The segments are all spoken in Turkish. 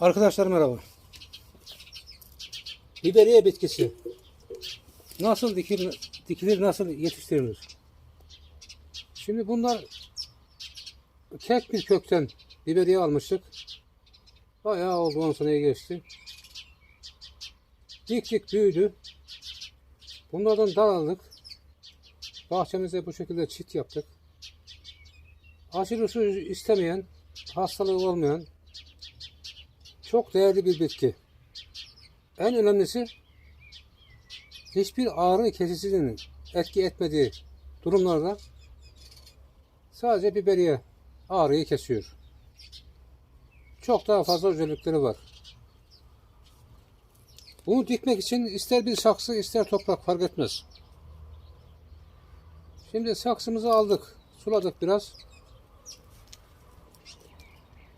Arkadaşlar merhaba. Biberiye bitkisi nasıl dikilir, dikilir nasıl yetiştirilir? Şimdi bunlar tek bir kökten biberiye almıştık. Bayağı oldu 10 seneye geçti. Diktik büyüdü. Bunlardan dal aldık. Bahçemize bu şekilde çit yaptık. Aşırı su istemeyen, hastalığı olmayan, çok değerli bir bitki. En önemlisi hiçbir ağrı kesicinin etki etmediği durumlarda sadece biberiye ağrıyı kesiyor. Çok daha fazla özellikleri var. Bunu dikmek için ister bir saksı ister toprak fark etmez. Şimdi saksımızı aldık. Suladık biraz.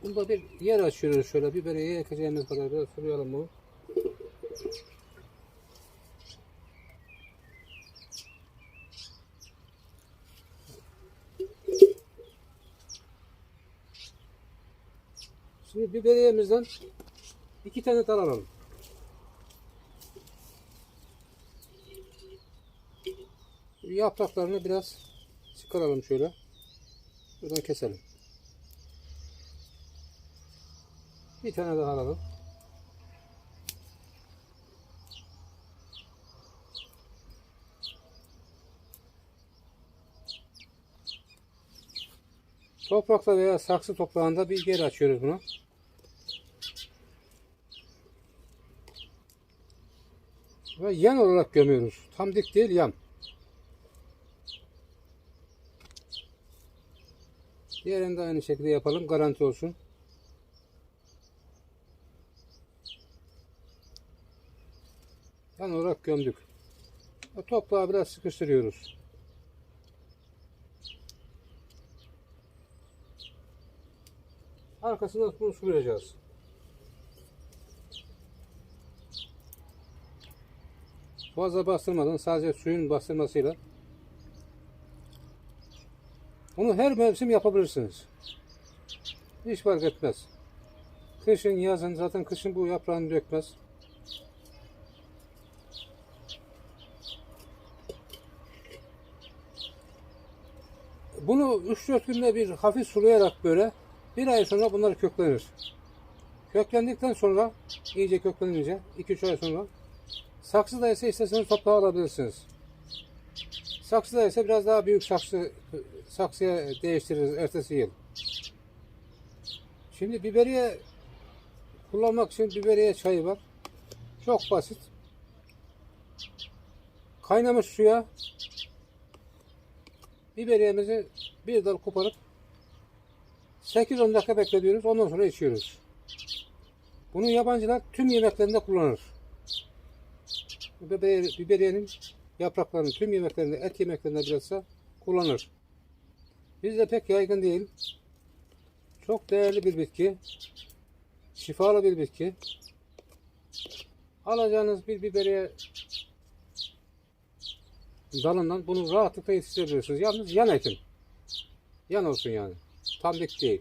Bunda bir yer açıyoruz şöyle. Bibereye ekeceğimiz kadar biraz sulayalım bunu. Şimdi biberiyemizden iki tane dal alalım. Yapraklarını biraz çıkaralım şöyle. Buradan keselim. Bir tane daha alalım. Toprakta veya saksı toprağında bir yer açıyoruz bunu. Ve yan olarak gömüyoruz. Tam dik değil yan. Diğerini de aynı şekilde yapalım. Garanti olsun. Yan olarak gömdük. Ve Toprağı biraz sıkıştırıyoruz. Arkasından bunu sulayacağız. Fazla bastırmadan sadece suyun bastırmasıyla bunu her mevsim yapabilirsiniz. Hiç fark etmez. Kışın, yazın zaten kışın bu yaprağını dökmez. Bunu 3-4 günde bir hafif sulayarak böyle bir ay sonra bunlar köklenir. Köklendikten sonra iyice köklenince 2-3 ay sonra saksıda ise isterseniz toprağa alabilirsiniz. Saksıda ise biraz daha büyük saksı saksıya değiştiririz ertesi yıl. Şimdi biberiye kullanmak için biberiye çayı var. Çok basit. Kaynamış suya biberiyemizi bir dal koparıp 8-10 dakika bekletiyoruz. Ondan sonra içiyoruz. Bunu yabancılar tüm yemeklerinde kullanır. Biberiye- Biberiyenin yapraklarını tüm yemeklerinde, et yemeklerinde bilhassa kullanır. Bizde pek yaygın değil. Çok değerli bir bitki. Şifalı bir bitki. Alacağınız bir biberiye dalından bunu rahatlıkla yetiştirebilirsiniz. Yalnız yan ekin. Yan olsun yani. Tam dik değil.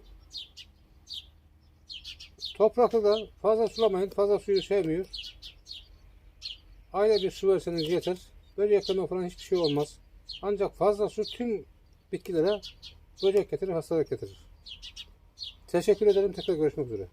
Toprakta da fazla sulamayın. Fazla suyu sevmiyor. Ayda bir su verseniz yeter. Böcekleme falan hiçbir şey olmaz. Ancak fazla su tüm bitkilere böcek getirir, hastalık getirir. Teşekkür ederim. Tekrar görüşmek üzere.